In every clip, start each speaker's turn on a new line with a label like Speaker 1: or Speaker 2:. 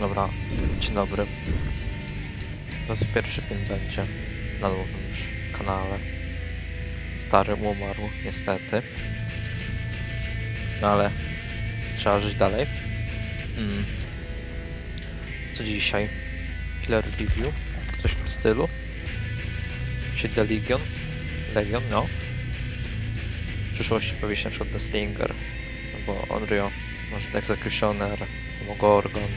Speaker 1: Dobra, dzień dobry. To jest pierwszy film będzie na nowym kanale. Stary umarł, niestety. No ale trzeba żyć dalej. Mm. Co dzisiaj? Killer Review? Coś w tym stylu? Czy The Legion? Legion, no. W przyszłości powie się na przykład The Stinger, albo Onryo, może The Executioner, albo Gorgon?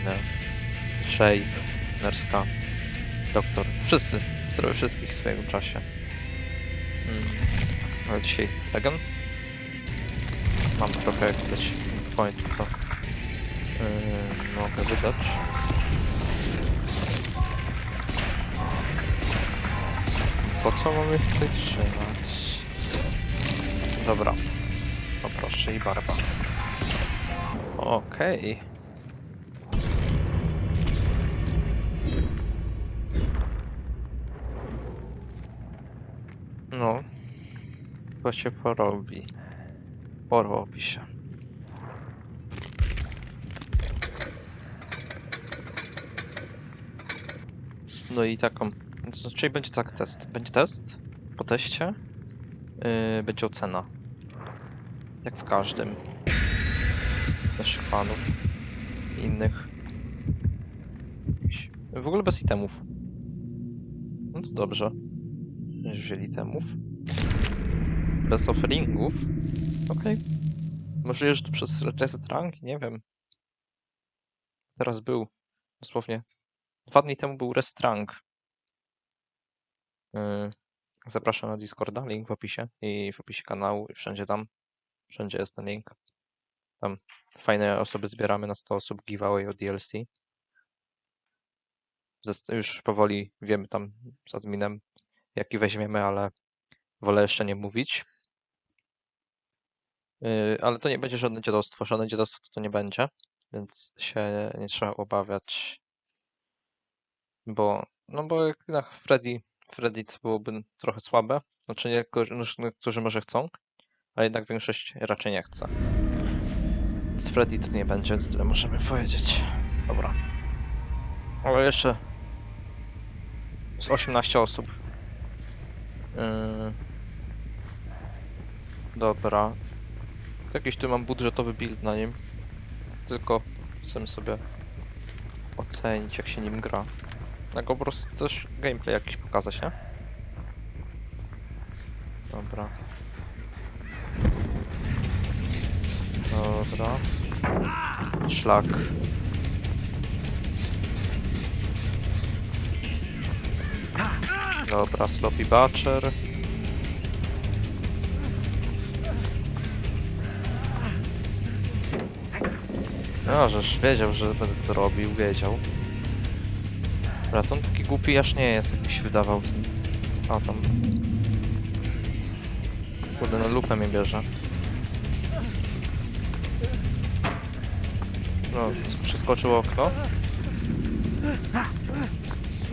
Speaker 1: Shave, Nerska, Doktor. Wszyscy. Zrobię wszystkich w swoim czasie. Mm. Ale dzisiaj Legion. Mam trochę jak widać pointów, to yy, mogę wydać. Po co mamy ich tutaj trzymać? Dobra. O proszę i barba. Okej. No. To się porobi. Porobi się. No i taką. co- Czyli będzie tak test. Będzie test. Po teście yy, będzie ocena. Jak z każdym. Z naszych panów. Innych. W ogóle bez itemów. No to dobrze. Wzięli itemów. Bez offeringów. Okej. Możliwe, że to przez reset rank? Nie wiem. Teraz był. Dosłownie. Dwa dni temu był reset rank. Yy, Zapraszam na Discorda, link w opisie i w opisie kanału i wszędzie tam. Wszędzie jest ten link. Tam fajne osoby zbieramy na 100 osób giveaway od DLC. Już powoli wiemy tam z adminem jaki weźmiemy, ale wolę jeszcze nie mówić. Yy, ale to nie będzie żadne dziadostwo. Żadne dziadostwo to nie będzie, więc się nie trzeba obawiać. Bo, no bo jak na Freddy, Freddy to byłoby trochę słabe. Znaczy niektórzy, no, niektórzy może chcą, a jednak większość raczej nie chce. Z Freddy to nie będzie, więc tyle możemy powiedzieć. Dobra. Ale jeszcze z 18 osób. Yy... Dobra. Jakiś tu mam budżetowy build na nim. Tylko chcę sobie ocenić, jak się nim gra. Tak po prostu też gameplay jakiś pokazać, nie? Dobra. Dobra. Szlak. Dobra, Sloppy Butcher. No, żeż wiedział, że będę to robił, wiedział. Dobra, to on taki głupi aż nie jest, jak mi się wydawał. A tam... Kurde, na lupę mnie bierze. No, przeskoczył okno.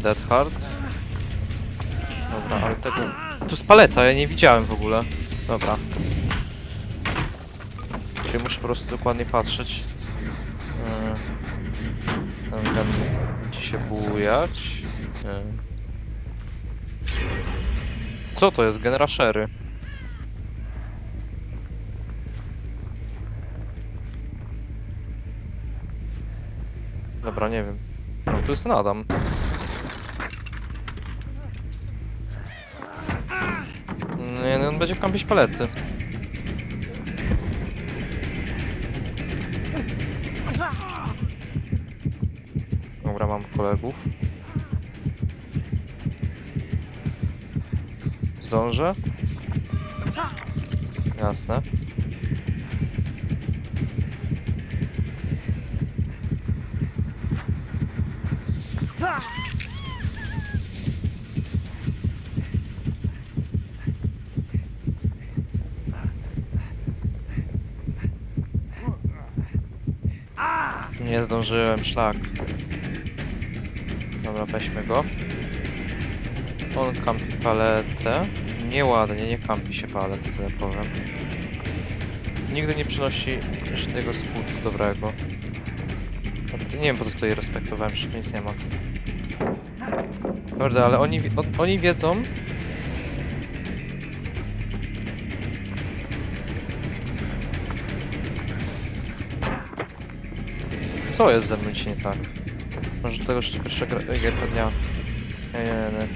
Speaker 1: Dead Hard. Dobra, ale tego... Tu jest paleta, ja nie widziałem w ogóle. Dobra. Czyli muszę po prostu dokładnie patrzeć. Yy. Ten, ten ci się bujać. Co to jest? Generaszery. Dobra, nie wiem. No, tu jest ten Adam. Nie, no on będzie kampić palety. Dobra, mam kolegów. Zdążę? Jasne. Nie zdążyłem, szlak. Dobra, weźmy go. On kampi paletę. Nieładnie, nie kampi się palet, tyle powiem. Nigdy nie przynosi żadnego skutku dobrego. nie wiem po co tutaj respektowałem, że nic nie ma. Kurde, ale oni, on, oni wiedzą... Co jest ze mną nie tak? Może to pierwsza gra- gierka dnia. Nie, nie, nie.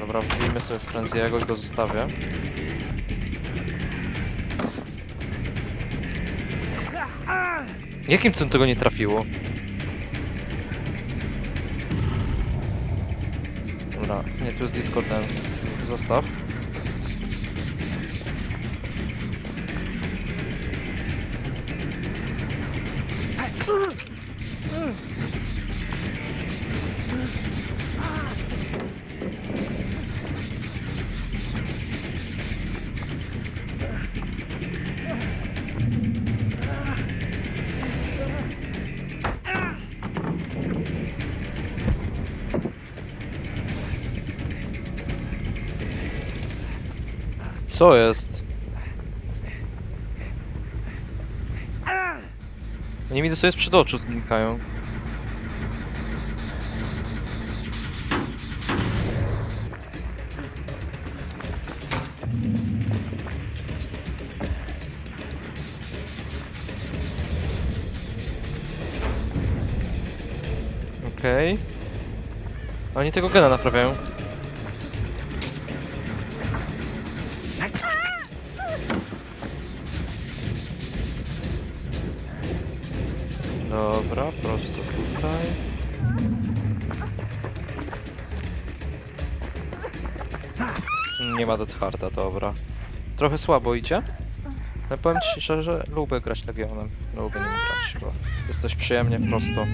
Speaker 1: Dobra, wbijmy sobie Frenziego i go zostawię. Jakim cudem tego nie trafiło? Dobra, nie, tu jest Discordance. Zostaw. Co jest? Oni mi dosłownie przed oczu znikają. Okej. Oni tego gena naprawiają. Tutaj. Nie ma Death Harda, dobra. Trochę słabo idzie. Ale powiem ci szczerze, lubię grać Legionem. Lubię nim grać, bo jest dość przyjemnie, prosto.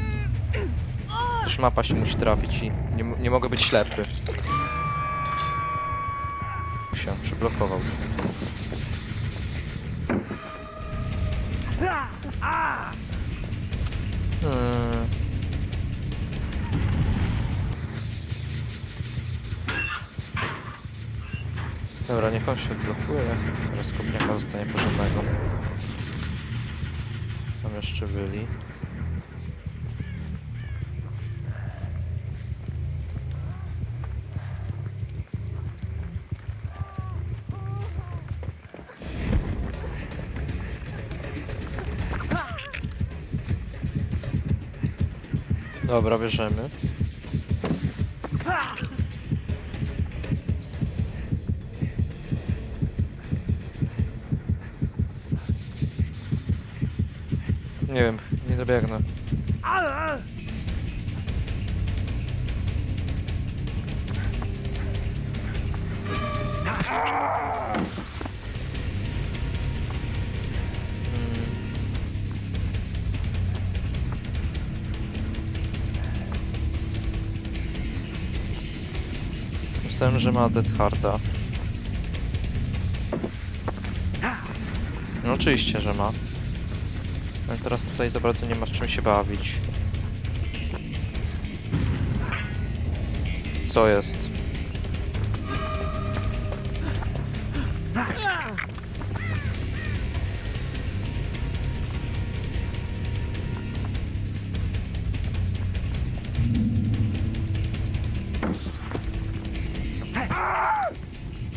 Speaker 1: Też mapa się musi trafić i nie, nie mogę być ślepy. Się przyblokował. Hmm. Dobra, niech on się blokuje. Teraz kopniaka zostanie porządnego. Tam jeszcze byli. Dobra, bierzemy. Nie wiem, nie dobiegnę. Mm. Myślałem, że ma Harda. No oczywiście, że ma. Ale teraz tutaj za bardzo nie ma z czym się bawić. Co jest?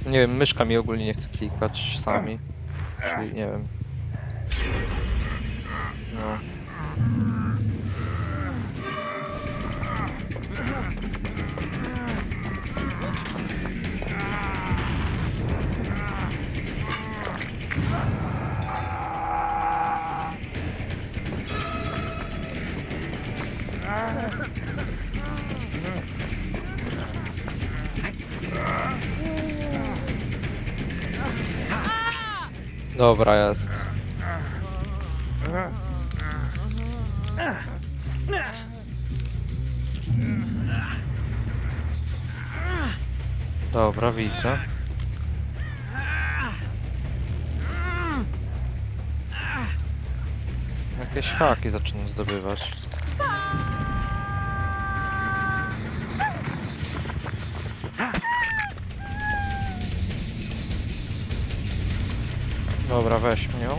Speaker 1: Nie wiem, myszka mi ogólnie nie chce klikać sami. Czyli nie wiem. Dobra, jest. Dobra, widzę. Jakieś haki zaczynam zdobywać. Dobra, weźmy ją.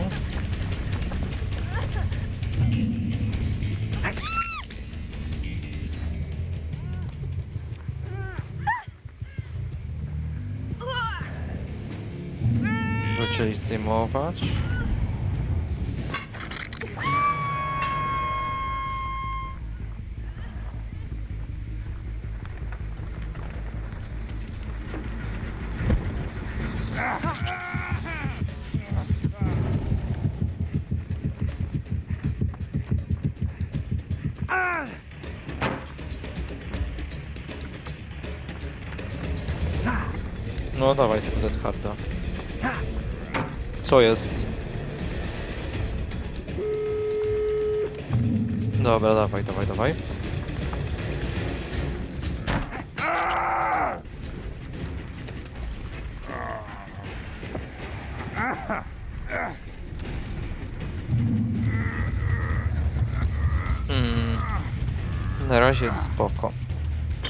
Speaker 1: Zaczęli zdejmować. No dawaj tego Dead Harda. Co jest? Dobra, dawaj, dawaj, dawaj. Hmm. Na razie spoko.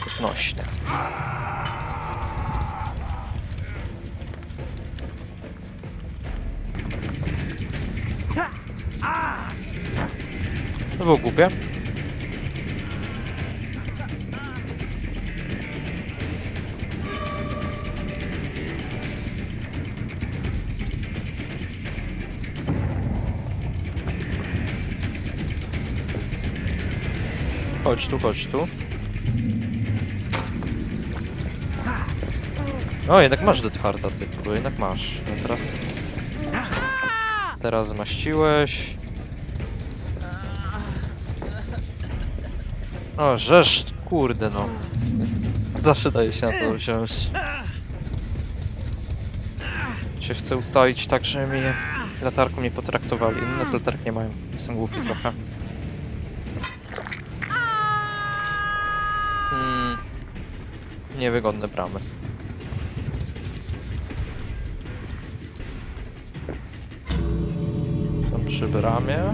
Speaker 1: Znośne. To było głupie. Chodź tu, chodź tu. O, jednak masz Dead Harda, ty, bo jednak masz. No teraz... Teraz zmaściłeś. O, żeż, kurde no. Zawsze daje się na to wziąć. Się chcę ustawić tak, że mi latarką nie potraktowali. Inne latarki nie mają. Jestem głupi trochę. Hmm. Niewygodne bramy. Są przy bramie.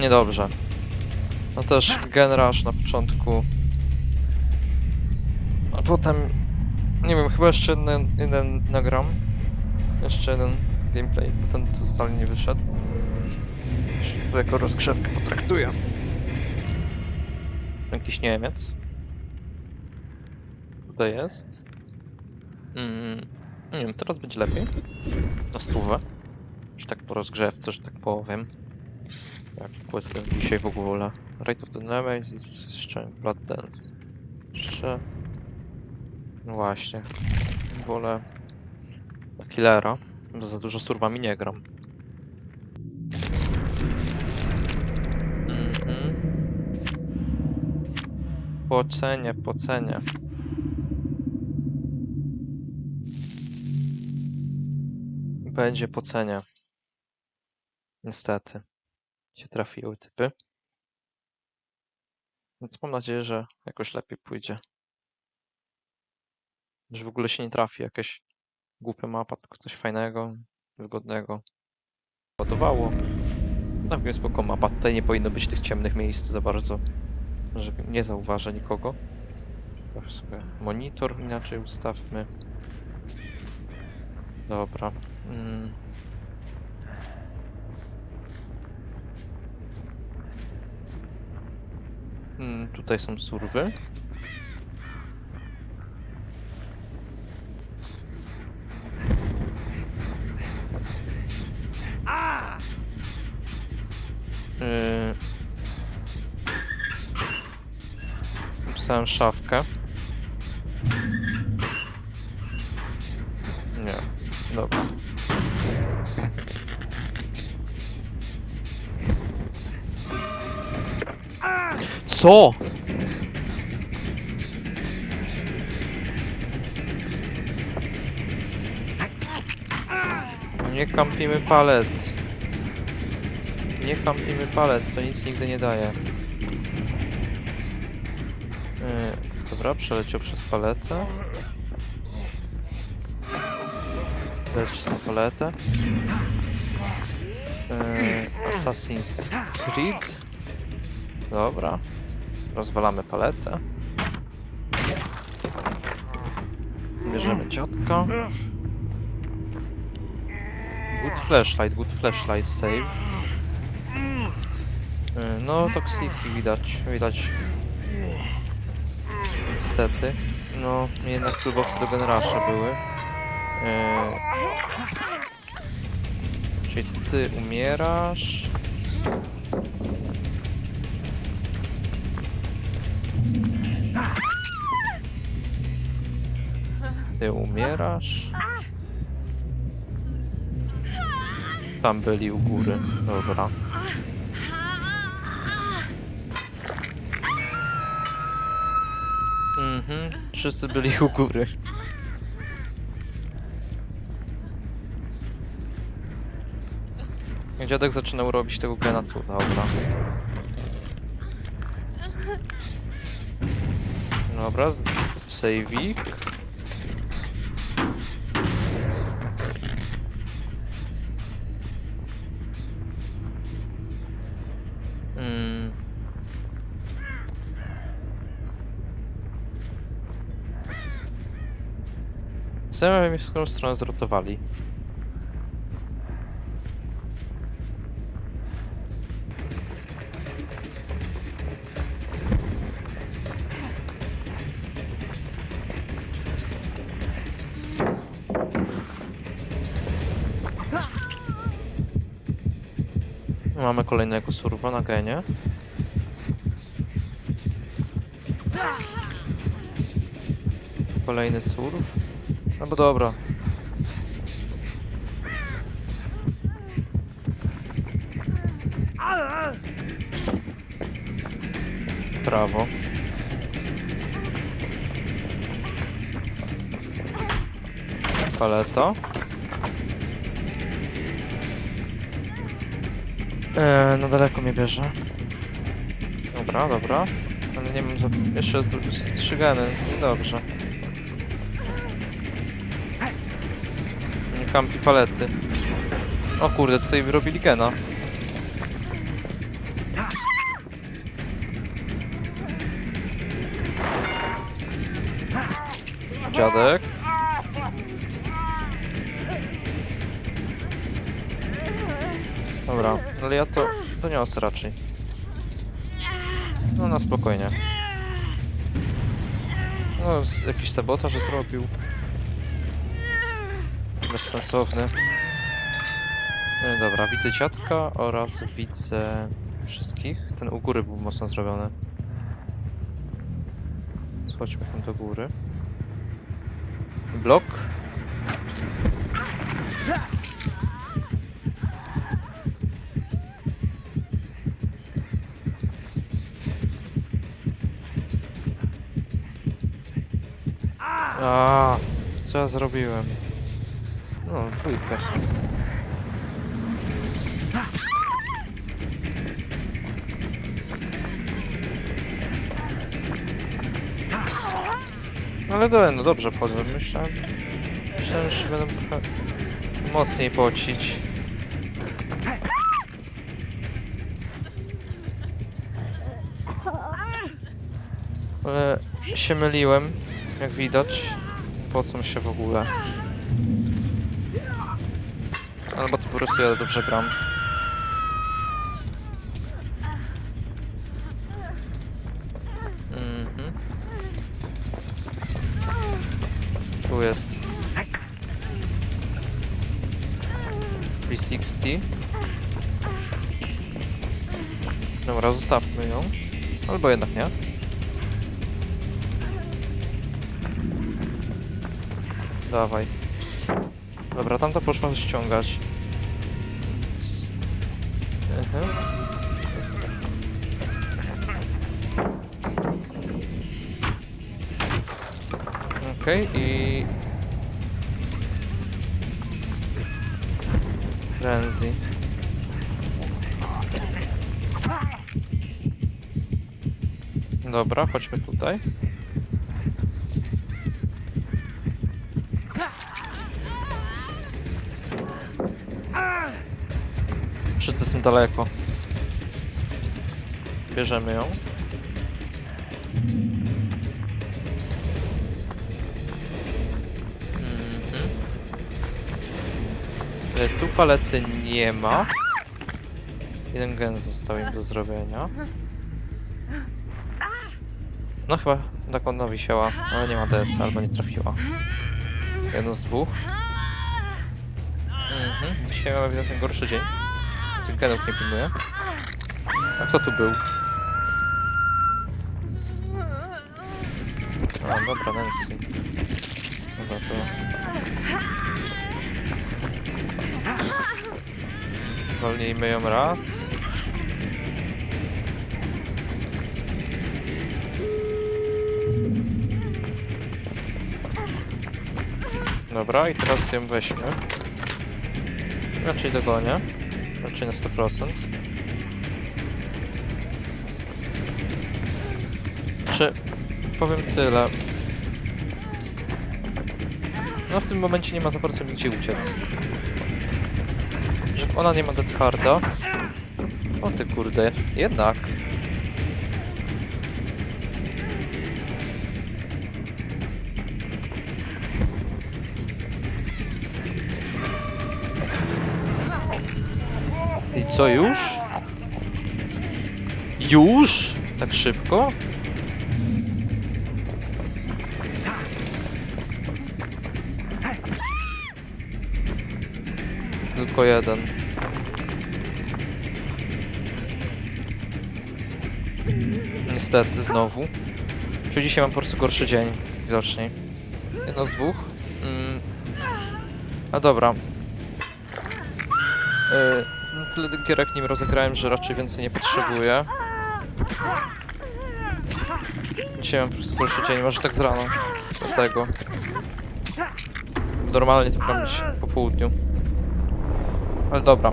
Speaker 1: Niedobrze. No też generaż na początku. A potem... Nie wiem, chyba jeszcze jeden, jeden nagram. Jeszcze jeden gameplay, bo ten tu wcale nie wyszedł. Jeszcze to jako rozgrzewkę potraktuję. Jakiś Niemiec. Tutaj jest. Mm, nie wiem, teraz będzie lepiej. Na stówę. Że tak po rozgrzewce, że tak powiem. Jak płytę dzisiaj w ogóle. Rate of the Damage jeszcze Blood Dance. Jeszcze... No właśnie. Wolę... na Killera. Za dużo surwami nie gram. Mhm. Pocenie, pocenie. Będzie pocenie. Niestety. Się trafiły typy. Więc mam nadzieję, że jakoś lepiej pójdzie. Że w ogóle się nie trafi jakaś głupia mapa, tylko coś fajnego, wygodnego. Ładowało. Całkiem spoko mapa. Tutaj nie powinno być tych ciemnych miejsc za bardzo, że nie zauważę nikogo. Weź sobie monitor inaczej ustawmy. Dobra. Mm. Mm, tutaj są surwy. Yy... Napisałem szafkę. Nie, dobra. Co? Nie kampimy palet. Nie kampimy palet, to nic nigdy nie daje. Yy, dobra, przeleciał przez paletę. Lecieć na paletę. Yy, Assassin's Creed. Dobra. Rozwalamy paletę. Bierzemy ciotko. Good flashlight, good flashlight, save. Y, No, toksiki widać, widać. Niestety. No, jednak toolboxy do generasza były. Y, Czyli ty umierasz. Ty umierasz. Tam byli u góry. Dobra. Mhm, wszyscy byli u góry. Dziadek zaczynał robić tego gena tu, dobra. Dobra, saveik. Mm. Zastanawiam się, w którą stronę zrotowali. Mamy kolejnego surwa na genie. Kolejny surf. No bo dobra. Prawo. Paleta. Eee, na daleko mnie bierze. Dobra, dobra. Ale nie mam za... Jeszcze dru- z trzy geny, to niedobrze. Kampi palety. O kurde, tutaj wyrobili gena. Dziadek. Dobra, ale ja to doniosę raczej. No na spokojnie. No, jakiś sabotaż zrobił. Bezsensowny. No dobra, widzę ciatka oraz widzę wszystkich. Ten u góry był mocno zrobiony. Schodźmy tam do góry. Blok. A, co ja zrobiłem? No, się. No Ale do, no dobrze wchodzę. Myślałem, myślałem, że będę trochę mocniej pocić. Ale się myliłem, jak widać. Po co mi się w ogóle? Albo po prostu ja dobrze gram. Mhm. Tu jest. 360. Dobra, zostawmy ją. Albo jednak nie. Dawaj. Dobra, tamto poszło ściągać. I... Frenzy. Dobra, chodźmy tutaj. Wszyscy są daleko. Bierzemy ją. Tu palety nie ma. Jeden gen został im do zrobienia. No chyba tak ona wisiała, ale nie ma DS, albo nie trafiła. Jedno z dwóch. Mhm. Dzisiaj mamy ewidentnie gorszy dzień. Tych genów nie pilnuje. A kto tu był? A, dobra, Nancy. Dobra, to... Walnijmy ją raz. Dobra, i teraz ją weźmy. Raczej dogonię. Raczej na 100%. Czy powiem tyle. No w tym momencie nie ma za bardzo gdzie uciec. Ona nie ma Dead. O ty kurde, jednak. I co już? Już? Tak szybko? Tylko jeden. Niestety, znowu. Czyli dzisiaj mam po prostu gorszy dzień, widocznie. Jedno z dwóch. Mm. A dobra. Yy, no tyle gierek nim rozegrałem, że raczej więcej nie potrzebuję. Dzisiaj mam po prostu gorszy dzień, może tak z rana. Dlatego. Normalnie to powinno po południu. Ale dobra.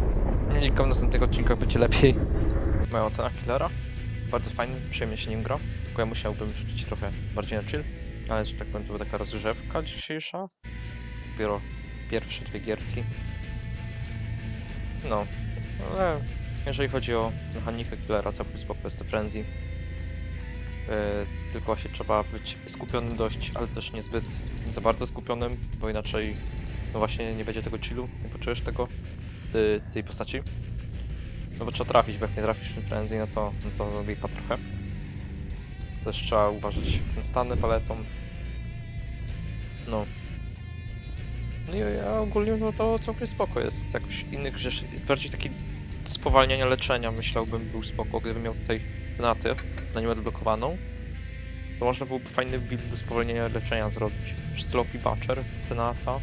Speaker 1: Linka w następnych odcinkach będzie lepiej. Moja ocena Killera. Bardzo fajny, przyjemnie się nim gra. Tylko ja musiałbym rzucić trochę bardziej na chill. Ale, że tak powiem, to była taka rozgrzewka dzisiejsza. Dopiero pierwsze dwie gierki. No, ale jeżeli chodzi o mechanikę Killera, całkiem spoko jest Frenzy. Yy, tylko się trzeba być skupionym dość, ale też niezbyt nie za bardzo skupionym, bo inaczej no właśnie nie będzie tego chillu, nie poczujesz tego y, tej postaci. No bo trzeba trafić, bo jak nie trafisz tym frenzy, no to, no to lipa trochę. Też trzeba uważać stany paletą. No. No i ja ogólnie no to całkiem spoko jest. Jakoś innych rzeczy, bardziej taki spowalniania leczenia myślałbym był spoko, gdybym miał tutaj tenaty na nią odblokowaną. To można byłoby fajny build do spowolnienia leczenia zrobić. Sloppy Butcher, Tenata,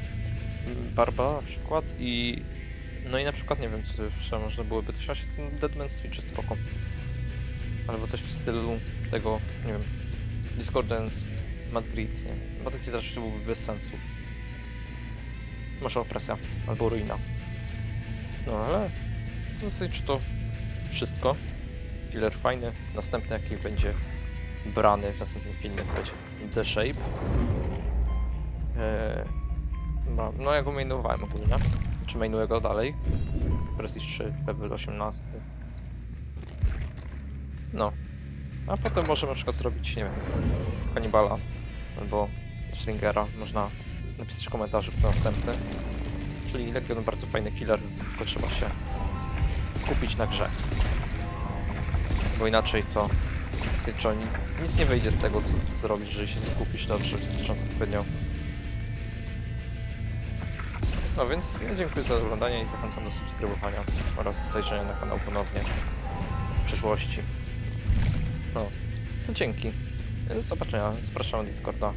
Speaker 1: Barba na przykład i no i na przykład, nie wiem, co jeszcze można byłoby, się ten Deadman Switch jest spoko. Albo coś w stylu tego, nie wiem, Discordance, Mad Grid, nie? Takie rzeczy to byłoby bez sensu. Może opresja, albo ruina. No ale w zasadzie to wszystko. Killer fajny. Następny jaki będzie brany w następnym filmie będzie The Shape. Eee, no, no ja go mainowałem ogólnie. Czy mainuję go dalej? Prestige 3, level 18. No. A potem możemy na przykład zrobić, nie wiem, kanibala albo slingera. Można napisać w komentarzu kto następny. Czyli Legion bardzo fajny killer, tylko trzeba się skupić na grze. Bo inaczej to nic, nic nie wyjdzie z tego, co zrobisz, jeżeli się nie skupisz dobrze, wystarczająco odpowiednio. No więc ja dziękuję za oglądanie i zachęcam do subskrybowania oraz do zajrzenia na kanał ponownie w przyszłości. No, to dzięki. Do zobaczenia. Zapraszam na Discorda.